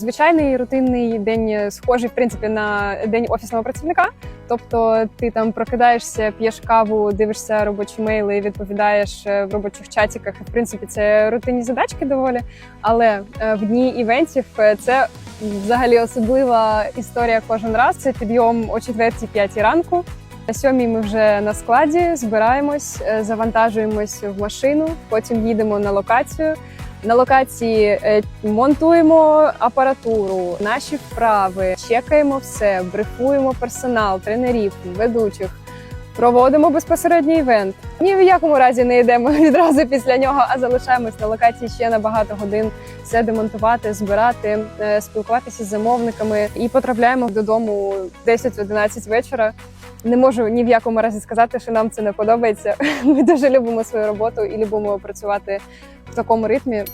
Звичайний рутинний день е, схожий в принципі на день офісного працівника. Тобто ти там прокидаєшся, п'єш каву, дивишся робочі мейли, відповідаєш е, в робочих чатіках. В принципі, це рутинні задачки доволі. Але е, в дні івентів це взагалі особлива історія кожен раз. Це підйом о 4-5 ранку. На сьомій ми вже на складі збираємось, завантажуємось в машину, потім їдемо на локацію. На локації е, монтуємо апаратуру, наші вправи, чекаємо все, брифуємо персонал, тренерів, ведучих. Проводимо безпосередній івент. Ні в якому разі не йдемо відразу після нього, а залишаємось на локації ще на багато годин все демонтувати, збирати, е, спілкуватися з замовниками і потрапляємо додому 10-11 вечора. Не можу ні в якому разі сказати, що нам це не подобається. Ми дуже любимо свою роботу і любимо працювати в такому ритмі.